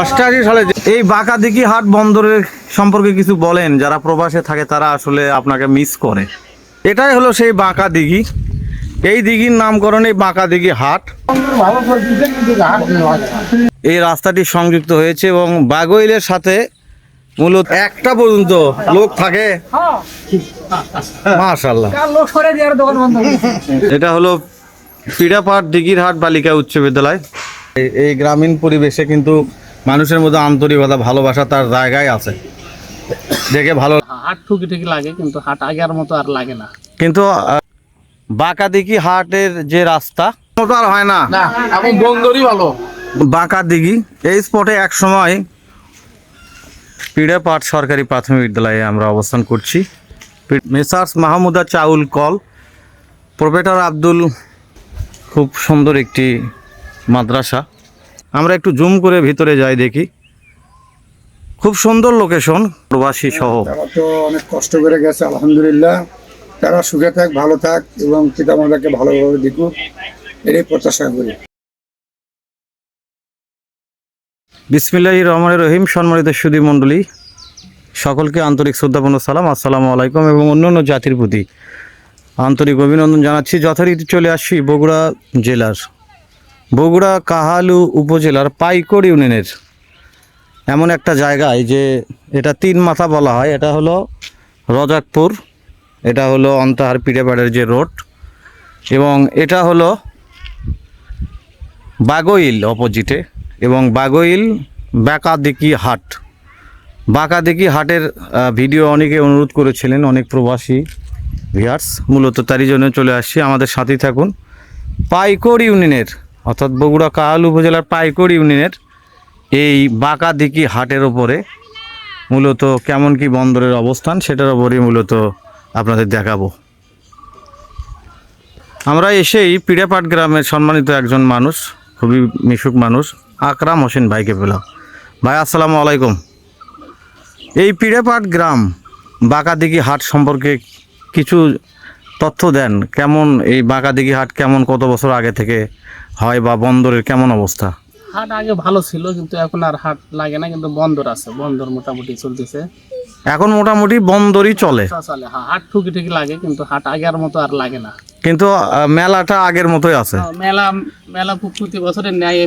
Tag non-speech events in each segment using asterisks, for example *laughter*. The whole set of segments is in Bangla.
অষ্টাশি সালে। এই বাঁকাদিঘি হাট বন্দরের সম্পর্কে কিছু বলেন যারা প্রবাসে থাকে তারা আসলে আপনাকে মিস করে। এটাই হলো সেই বাঁকা দিঘি। এই দিঘির নামকরণ এই বাঁকা দিঘি হাট। এই রাস্তাটি সংযুক্ত হয়েছে এবং বাগোইলের সাথে মূলত একটা পর্যন্ত লোক থাকে। মাশাল্লাহ কার লোক সরে দিয়ে আর দোকান বন্ধ করে। এটা হলো পিড়াপাড় দিঘির হাট বালিকা উচ্চ বিদ্যালয়। এই- গ্রামীণ পরিবেশে কিন্তু মানুষের মধ্যে আন্তরিকতা ভালোবাসা তার জায়গায় আছে। দেখে ভালো হাট ঠুকি ঠুকি লাগে কিন্তু হাট আগের মতো আর লাগে না। কিন্তু বাঁকা দিঘি হাটের যে রাস্তা মতো আর হয় না। না এখন বন্দরই ভালো। বাঁকা দিঘি এই স্পটে এক সময় পিড়াপাট সরকারি প্রাথমিক বিদ্যালয়ে আমরা অবস্থান করছি। মেসার্স মাহমুদা চাউল কল প্রোপেটর আব্দুল খুব সুন্দর একটি মাদ্রাসা। আমরা একটু জুম করে ভিতরে যাই দেখি। খুব সুন্দর লোকেশন প্রবাসী সহ। তো অনেক কষ্ট করে গেছে আলহামদুলিল্লাহ। তারা সুখে থাক ভালো থাক এবং পিতামাতাকে ভালোভাবে দেখুক এটাই প্রত্যাশা করি। বিসমিল্লাহ রহমান রহিম সম্মানিত সুদী মণ্ডলী। সকলকে আন্তরিক শ্রদ্ধাপূর্ণ সালাম আসসালামু আলাইকুম এবং অন্যান্য জাতির প্রতি আন্তরিক অভিনন্দন জানাচ্ছি। যথারীতি চলে আসছি বগুড়া জেলার বগুড়া কাহালু উপজেলার পাইকড় ইউনিয়নের এমন একটা জায়গায় যে এটা তিন মাথা বলা হয়, এটা হলো রজাকপুর, এটা হলো অন্তাহার পিড়েপাড়ের যে রোড এবং এটা হলো বাগইল অপোজিটে এবং বাগইল বাঁকাদিকি হাট। বাঁকাদিকি হাটের ভিডিও অনেকে অনুরোধ করেছিলেন, অনেক প্রবাসী ভিয়ার্স মূলত তারই জন্য চলে আসছি। আমাদের সাথেই থাকুন। পাইকড় ইউনিয়নের অর্থাৎ বগুড়া কাহাল উপজেলার পাইকড় ইউনিয়নের এই বাঁকাদিকি হাটের ওপরে মূলত কেমন কি বন্দরের অবস্থান সেটার ওপরেই মূলত আপনাদের দেখাবো। আমরা এসেই পিড়াপাট গ্রামের সম্মানিত একজন মানুষ, খুবই মিশুক মানুষ, আকরাম হোসেন ভাইকে পেলাম। ভাই, আসসালামু আলাইকুম। এই পিড়াপাট গ্রাম, বাঁকা বাঁকাদিঘি হাট সম্পর্কে কিছু তথ্য দেন। কেমন এই বাঁকা বাঁকাদিঘি হাট, কেমন কত বছর আগে থেকে হয় বা বন্দরের কেমন অবস্থা? হাট আগে ভালো ছিল কিন্তু এখন আর হাট লাগে না কিন্তু বন্দর আছে বন্দর মোটামুটি চলতেছে। এখন মোটামুটি বন্দরই চলে। চলে হ্যাঁ, হাট ঠুকি ঠুকি লাগে কিন্তু হাট আগের মতো আর লাগে না। কিন্তু মেলাটা আগের মতোই আছে। হ্যাঁ, মেলা মেলা প্রতি বছরের ন্যায়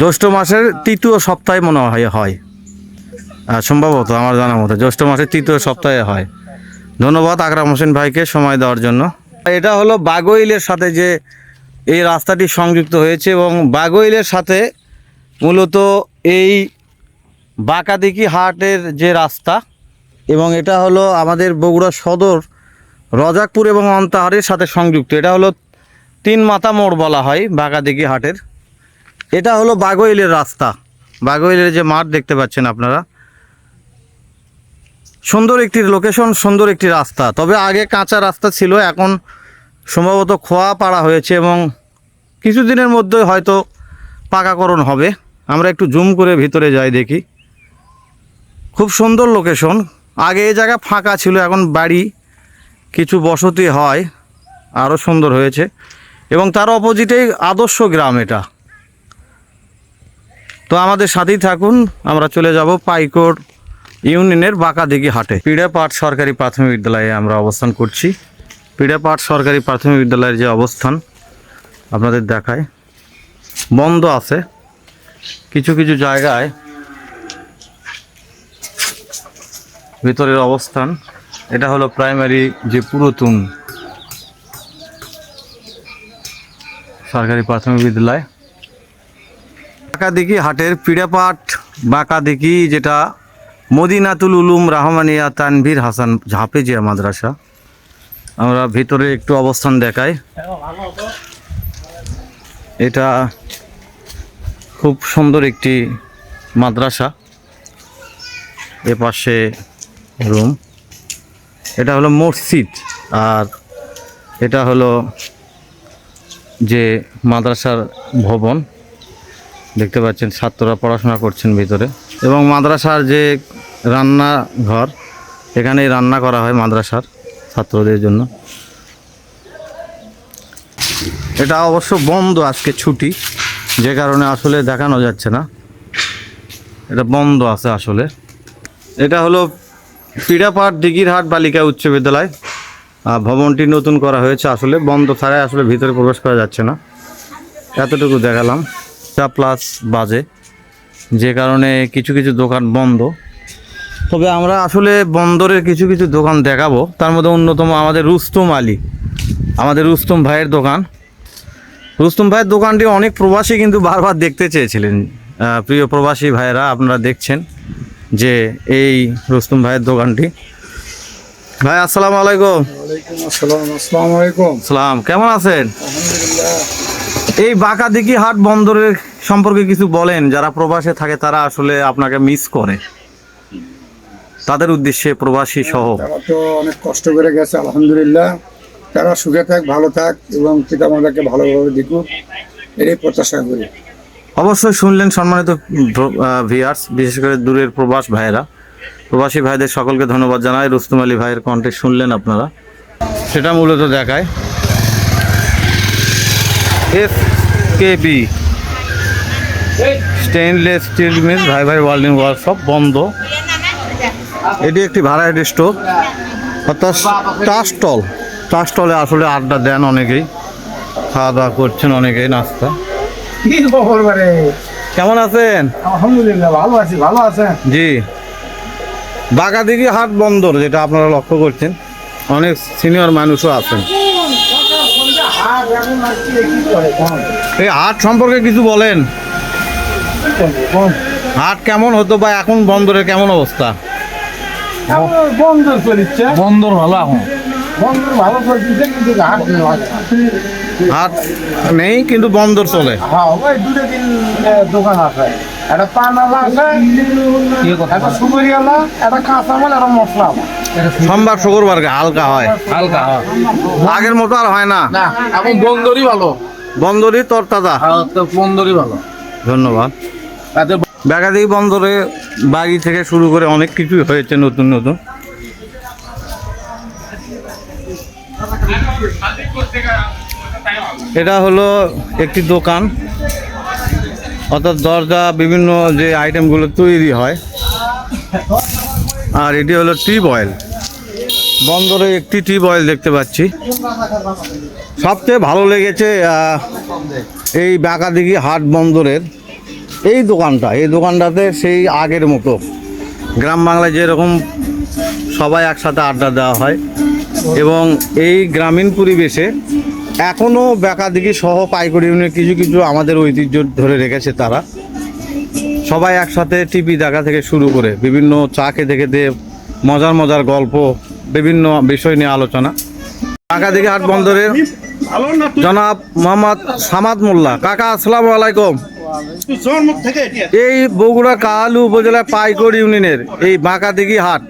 জ্যৈষ্ঠ মাসের তৃতীয় সপ্তাহে মনে হয় হয়। সম্ভবত আমার জানা মতো জ্যৈষ্ঠ মাসের তৃতীয় সপ্তাহে হয়। ধন্যবাদ আকরাম হোসেন ভাইকে সময় দেওয়ার জন্য। এটা হলো বাগইলের সাথে যে এই রাস্তাটি সংযুক্ত হয়েছে এবং বাগইলের সাথে মূলত এই বাঁকাদিকি হাটের যে রাস্তা এবং এটা হলো আমাদের বগুড়া সদর, রজাকপুর এবং অন্তাহারের সাথে সংযুক্ত। এটা হলো তিন মাথা মোড় বলা হয় বাঁকাদিকি হাটের। এটা হলো বাগইলের রাস্তা। বাগইলের যে মাঠ দেখতে পাচ্ছেন আপনারা। সুন্দর একটি লোকেশন সুন্দর একটি রাস্তা। তবে আগে কাঁচা রাস্তা ছিল, এখন সম্ভবত খোয়া পাড়া হয়েছে এবং কিছুদিনের মধ্যে হয়তো পাকাকরণ হবে। আমরা একটু জুম করে ভিতরে যাই দেখি। খুব সুন্দর লোকেশন। আগে এই জায়গা ফাঁকা ছিল, এখন বাড়ি কিছু বসতি হয়, আরও সুন্দর হয়েছে। এবং তার অপোজিটেই আদর্শ গ্রাম এটা। তো আমাদের সাথেই থাকুন, আমরা চলে যাব পাইকোট ইউনিয়নের বাঁকা বাঁকাদিঘি হাটে। পিড়াপাট সরকারি প্রাথমিক বিদ্যালয়ে আমরা অবস্থান করছি। পিড়াপাট সরকারি প্রাথমিক বিদ্যালয়ের যে অবস্থান, আপনাদের দেখায়। বন্ধ আছে। কিছু কিছু জায়গায় ভিতরের অবস্থান। এটা হলো প্রাইমারি যে পুরাতন সরকারি প্রাথমিক বিদ্যালয়। বাঁকাদিঘি হাটের পিড়াপাট, বাঁকাদিঘি যেটা মদিনাতুল উলুম রাহমানিয়া তানভীর হাসান ঝাপেজিয়া মাদ্রাসা। আমরা ভিতরে একটু অবস্থান দেখাই। এটা খুব সুন্দর একটি মাদ্রাসা। এ পাশে রুম। এটা হলো মসজিদ আর এটা হলো যে মাদ্রাসার ভবন। দেখতে পাচ্ছেন, ছাত্ররা পড়াশোনা করছেন ভিতরে। এবং মাদ্রাসার যে রান্নাঘর, এখানেই রান্না করা হয় মাদ্রাসার। ছাত্রদের জন্য। এটা অবশ্য বন্ধ আজকে ছুটি, যে কারণে আসলে দেখানো যাচ্ছে না। এটা বন্ধ আছে আসলে। এটা হলো পিড়াপাড় দিঘিরহাট বালিকা উচ্চ বিদ্যালয়। ভবনটি নতুন করা হয়েছে আসলে, বন্ধ ছাড়াই আসলে ভিতরে প্রবেশ করা যাচ্ছে না। এতটুকু দেখালাম, চা প্লাস বাজে। যে কারণে কিছু কিছু দোকান বন্ধ। তবে আমরা আসলে বন্দরের কিছু কিছু দোকান দেখাবো। তার মধ্যে অন্যতম আমাদের রুস্তম আলী। আমাদের রুস্তম ভাইয়ের দোকান। রুস্তম ভাইয়ের দোকানটি অনেক প্রবাসী কিন্তু বারবার দেখতে চেয়েছিলেন। প্রিয় প্রবাসী ভাইয়েরা আপনারা দেখছেন যে এই রুস্তম ভাইয়ের দোকানটি। ভাই আসসালামু আলাইকুম। আসসালাম আলাইকুম। সালাম কেমন আছেন? এই বাঁকা বাঁকাদিঘি হাট বন্দরের সম্পর্কে কিছু বলেন। যারা প্রবাসে থাকে তারা আসলে আপনাকে মিস করে। তাদের উদ্দেশ্যে প্রবাসী সহ। তারা তো অনেক কষ্ট করে গেছে আলহামদুলিল্লাহ। তারা সুখে থাক ভালো থাক এবং পিতামাতাকে ভালোভাবে দেখুক এটাই প্রত্যাশা করি। অবশ্যই শুনলেন সম্মানিত ভিয়ার্স বিশেষ করে দূরের প্রবাস ভাইয়েরা। প্রবাসী ভাইদের সকলকে ধন্যবাদ জানাই। রুস্তুম আলী ভাইয়ের কণ্ঠে শুনলেন আপনারা। সেটা মূলত দেখায় S K B stainless steel mill ভাই ভাই ওয়ার্ল্ডিং ওয়ার্কশপ বন্ধ। এটি একটি ভাড়াইড স্টোর অর্থাৎ টাস্টল টাস্টলে আসলে আড্ডা দেন অনেকেই। খাওয়া দাওয়া করছেন অনেকেই নাস্তা। কেমন আছেন? আলহামদুলিল্লাহ ভালো আছি ভালো আছেন? জি। বাগাদিঘি হাট বন্দর যেটা আপনারা লক্ষ্য করছেন অনেক সিনিয়র মানুষও আছেন। এই হাট সম্পর্কে কিছু বলেন। হাট কেমন হতো বা এখন বন্দরের কেমন অবস্থা? বন্দর চলিচ্ছে। বন্দর ভালো এখন। বন্দর ভালো চলছে কিন্তু হাট নেই। হাট নেই কিন্তু বন্দর চলে। হ্যাঁ ওই দুটো দিন দোকান আছে। একটা পানালা আছে একটা সুপারিওয়ালা একটা কাঁচামাল একটা মশলা সোমবার শুক্রবার হালকা হয়। হালকা আগের মতো আর হয় না। না এখন বন্দরই ভালো। বন্দরই তরতাজা। হ্যাঁ বন্দরই ভালো। ধন্যবাদ। তাতে বেগাদি বন্দরে বাড়ি থেকে শুরু করে অনেক কিছুই হয়েছে নতুন নতুন। এটা হলো একটি দোকান। অর্থাৎ দরজা, বিভিন্ন যে আইটেমগুলো তৈরি হয়। আর এটি হলো টিপ অয়েল। বন্দরে একটি টিপ অয়েল দেখতে পাচ্ছি। সবচেয়ে ভালো লেগেছে এই বাঁকাদিঘি হাট বন্দরের এই দোকানটা এই দোকানটাতে সেই আগের মতো। গ্রাম বাংলায় যেরকম সবাই একসাথে আড্ডা দেওয়া হয় এবং এই গ্রামীণ পরিবেশে এখনও বেকাদিঘি সহ পাইকারি ইউনিয়ন কিছু কিছু আমাদের ঐতিহ্য ধরে রেখেছে তারা। সবাই একসাথে টিভি দেখা থেকে শুরু করে বিভিন্ন চা খেতে খেতে মজার মজার গল্প বিভিন্ন বিষয় নিয়ে আলোচনা। বাঁকাদিঘি হাট বন্দরের জনাব মোহাম্মদ সামাদ মোল্লা। কাকা আসসালামু আলাইকুম। এই বগুড়া কালু উপজেলা পাইকড় ইউনিয়নের এই বাঁকাদিঘি হাট।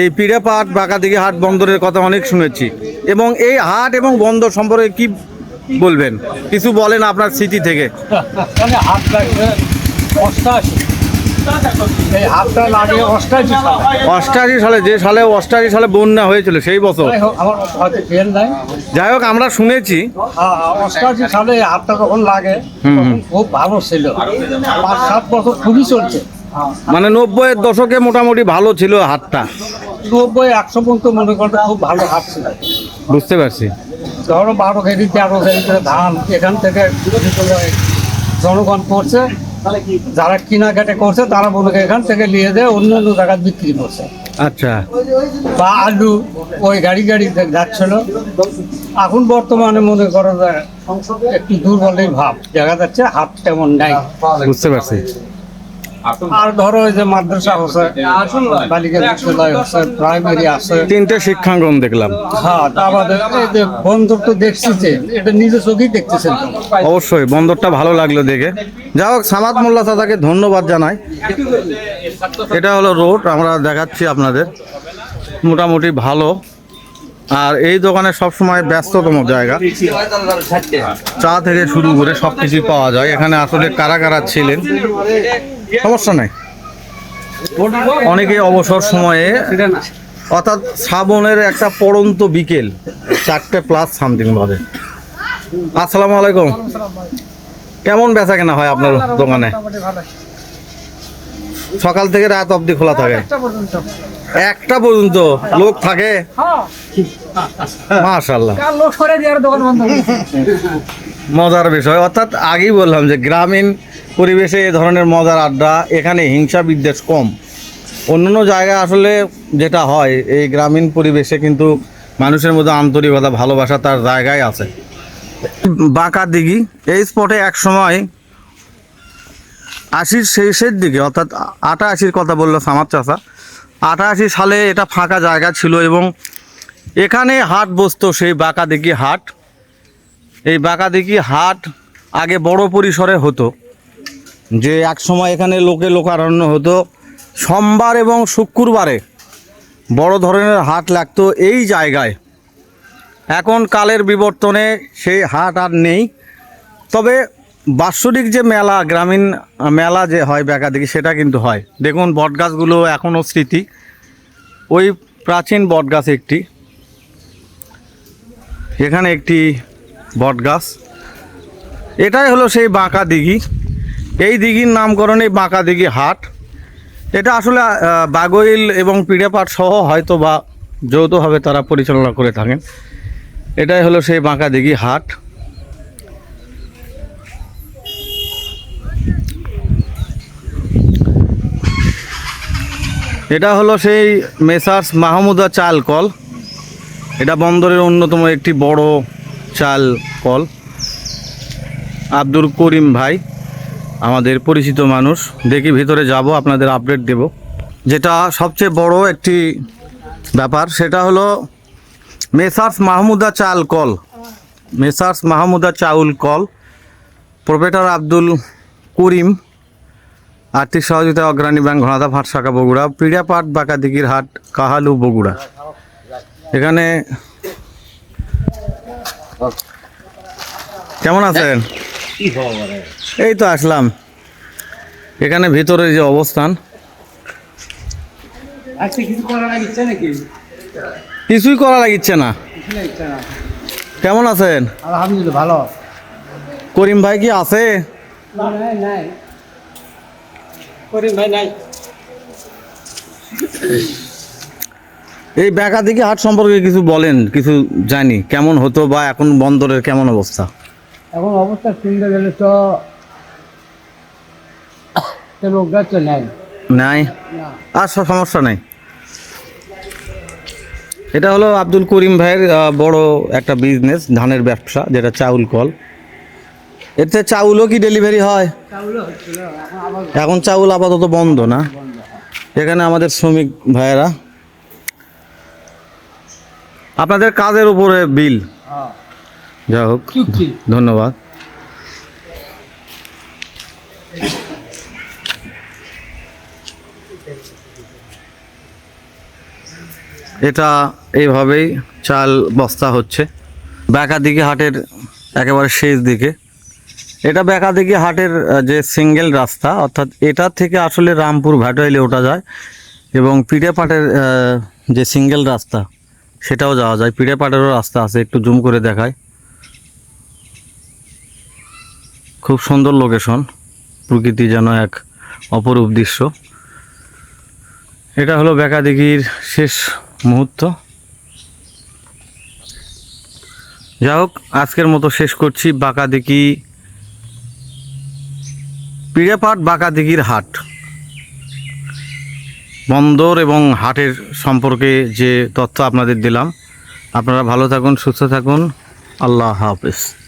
এই পিড়েপাট বাঁকাদিঘি হাট বন্দরের কথা অনেক শুনেছি। এবং এই হাট এবং বন্দর সম্পর্কে কি বলবেন? কিছু বলেন আপনার স্মৃতি থেকে। মানে লাগবে অষ্টাশি এই হাতটা লাগে অষ্টাশি সালে। যে সালে অষ্টাশি সালে বন্যা হয়েছিল সেই বছর। যাই হোক, আমার শুনেছি। হ্যাঁ, হ্যাঁ, অষ্টাশি সালে হাতটা যখন লাগে খুব ভালো ছিল। পাঁচ সাত বছর খুবই চলছে। মানে নব্বইয়ের দশকে মোটামুটি ভালো ছিল হাতটা। নব্বই একশো পর্যন্ত মনে করতে খুব ভালো হাত ছিল। বুঝতে পারছি। ধরো বারো কেজি তেরো কেজি ধান এখান থেকে জনগণ করছে যারা কেনাকাটা করছে তারা মনে এখান থেকে নিয়ে দেয় অন্যান্য অন্য জায়গায় বিক্রি করছে। আচ্ছা। বা আলু ওই গাড়ি গাড়ি যাচ্ছিল। এখন বর্তমানে মনে করা যায় একটু দুর্বলের ভাব। দেখা যাচ্ছে হাত তেমন নাই। বুঝতে পারছি। আর ধরো ওই যে মাদ্রাসা হচ্ছে বালিকা বিদ্যালয় হচ্ছে প্রাইমারি আছে। তিনটে শিক্ষাঙ্গন দেখলাম। হ্যাঁ তা বাদে এই যে বন্দর তো দেখছি যে, এটা নিজে চোখেই দেখতেছেন অবশ্যই বন্দরটা ভালো লাগল দেখে। যা হোক সামাদ মোল্লা দাদাকে ধন্যবাদ জানাই। এটা হলো রোড আমরা দেখাচ্ছি আপনাদের। মোটামুটি ভালো। আর এই দোকানে সবসময় ব্যস্ততম জায়গা। চা থেকে শুরু করে সব কিছুই পাওয়া যায়। এখানে আসলে কারা কারা ছিলেন? সমস্যা নাই। অনেকে অবসর সময়ে অর্থাৎ শ্রাবণের একটা পড়ন্ত বিকেল চারটে প্লাস সামথিং বাজে। আসসালামু আলাইকুম। কেমন বেচা কেনা হয় আপনার দোকানে? সকাল থেকে রাত অবধি খোলা থাকে। একটা পর্যন্ত লোক থাকে? মাশাল্লাহ মজার বিষয় অর্থাৎ আগেই বললাম যে গ্রামীণ পরিবেশে এ ধরনের মজার আড্ডা, এখানে হিংসা বিদ্বেষ কম। অন্যান্য জায়গায় আসলে যেটা হয়, এই গ্রামীণ পরিবেশে কিন্তু মানুষের মধ্যে আন্তরিকতা, ভালোবাসা তার জায়গায় আছে। বাঁকা দিঘি, এই স্পটে এক সময় আশির শেষের দিকে, অর্থাৎ আটাশির কথা বলল সামার চাষা আটাশি সালে এটা ফাঁকা জায়গা ছিল এবং এখানে হাট বসতো, সেই বাঁকা দিঘি হাট। এই বাঁকাদিকি হাট আগে বড় পরিসরে হতো। যে এক সময় এখানে লোকে লোকারণ্য হতো। সোমবার এবং শুক্রবারে বড় ধরনের হাট লাগতো এই জায়গায়। এখন কালের বিবর্তনে সেই হাট আর নেই। তবে বাৎসরিক যে মেলা, গ্রামীণ মেলা যে হয় বেকাদিকি সেটা কিন্তু হয়। দেখুন, বটগাছগুলো এখনও স্মৃতি। ওই প্রাচীন বটগাছ একটি। এখানে একটি বটগাছ। এটাই হলো সেই বাঁকা দিঘি। এই দিঘির নামকরণ, এই বাঁকা দিঘি হাট। এটা আসলে বাগইল এবং পিড়েপাট সহ হয়তো বা যৌথভাবে তারা পরিচালনা করে থাকেন। এটাই হলো সেই বাঁকা দিঘি হাট। এটা হলো সেই মেসার্স মাহমুদা চাল কল। এটা বন্দরের অন্যতম একটি বড় চাল কল। আব্দুল করিম ভাই। আমাদের পরিচিত মানুষ। দেখি ভিতরে যাব, আপনাদের আপডেট দেব। যেটা সবচেয়ে বড় একটি ব্যাপার, সেটা হলো মেসার্স মাহমুদা চাল কল। মেসার্স মাহমুদা চাউল কল। প্রোপেটার আব্দুল করিম, আর্থিক সহযোগিতা অগ্রণী ব্যাংক, ঘনাদা ভাট শাখা বগুড়া পিড়াপাট বাঁকাদিঘির হাট, কাহালু বগুড়া। এখানে কেমন আছেন? এই তো আসলাম। এখানে ভিতরে যে অবস্থান। কিছুই করা লাগিচ্ছে না। কেমন আছেন? আলহামদুলিল্লাহ ভালো। করিম ভাই কি আছে? এই বেকা দিকে হাট সম্পর্কে কিছু বলেন কিছু জানি। কেমন হতো বা এখন বন্দরের কেমন অবস্থা? এখন অবস্থা শুনতে গেলে তো *coughs* তো তো নেই? নাই? আর সব সমস্যা নাই। এটা হলো আব্দুল করিম ভাইয়ের বড় একটা বিজনেস ধানের ব্যবসা যেটা চাউল কল। এতে চাউলও কি ডেলিভারি হয়? এখন চাউল আপাতত বন্ধ না। এখানে আমাদের শ্রমিক ভাইয়েরা। আপনাদের কাজের উপরে বিল যাই হোক ধন্যবাদ। এটা এইভাবেই চাল বস্তা হচ্ছে। দিকে হাটের একেবারে শেষ দিকে। এটা দিকে হাটের যে সিঙ্গেল রাস্তা অর্থাৎ এটা থেকে আসলে রামপুর ভ্যাটাইলে ওঠা যায় এবং পিড়েপাটের যে সিঙ্গেল রাস্তা সেটাও যাওয়া যায়। পিড়েপাটেরও রাস্তা আছে একটু জুম করে দেখায় খুব সুন্দর লোকেশন প্রকৃতি যেন এক অপরূপ দৃশ্য। এটা হলো বেকাদিঘির শেষ মুহূর্ত। যাই হোক, আজকের মতো শেষ করছি বাঁকাদিঘি পিড়েপাট বাঁকাদিঘির হাট। বন্দর এবং হাটের সম্পর্কে যে তথ্য আপনাদের দিলাম। আপনারা ভালো থাকুন, সুস্থ থাকুন। আল্লাহ হাফেজ।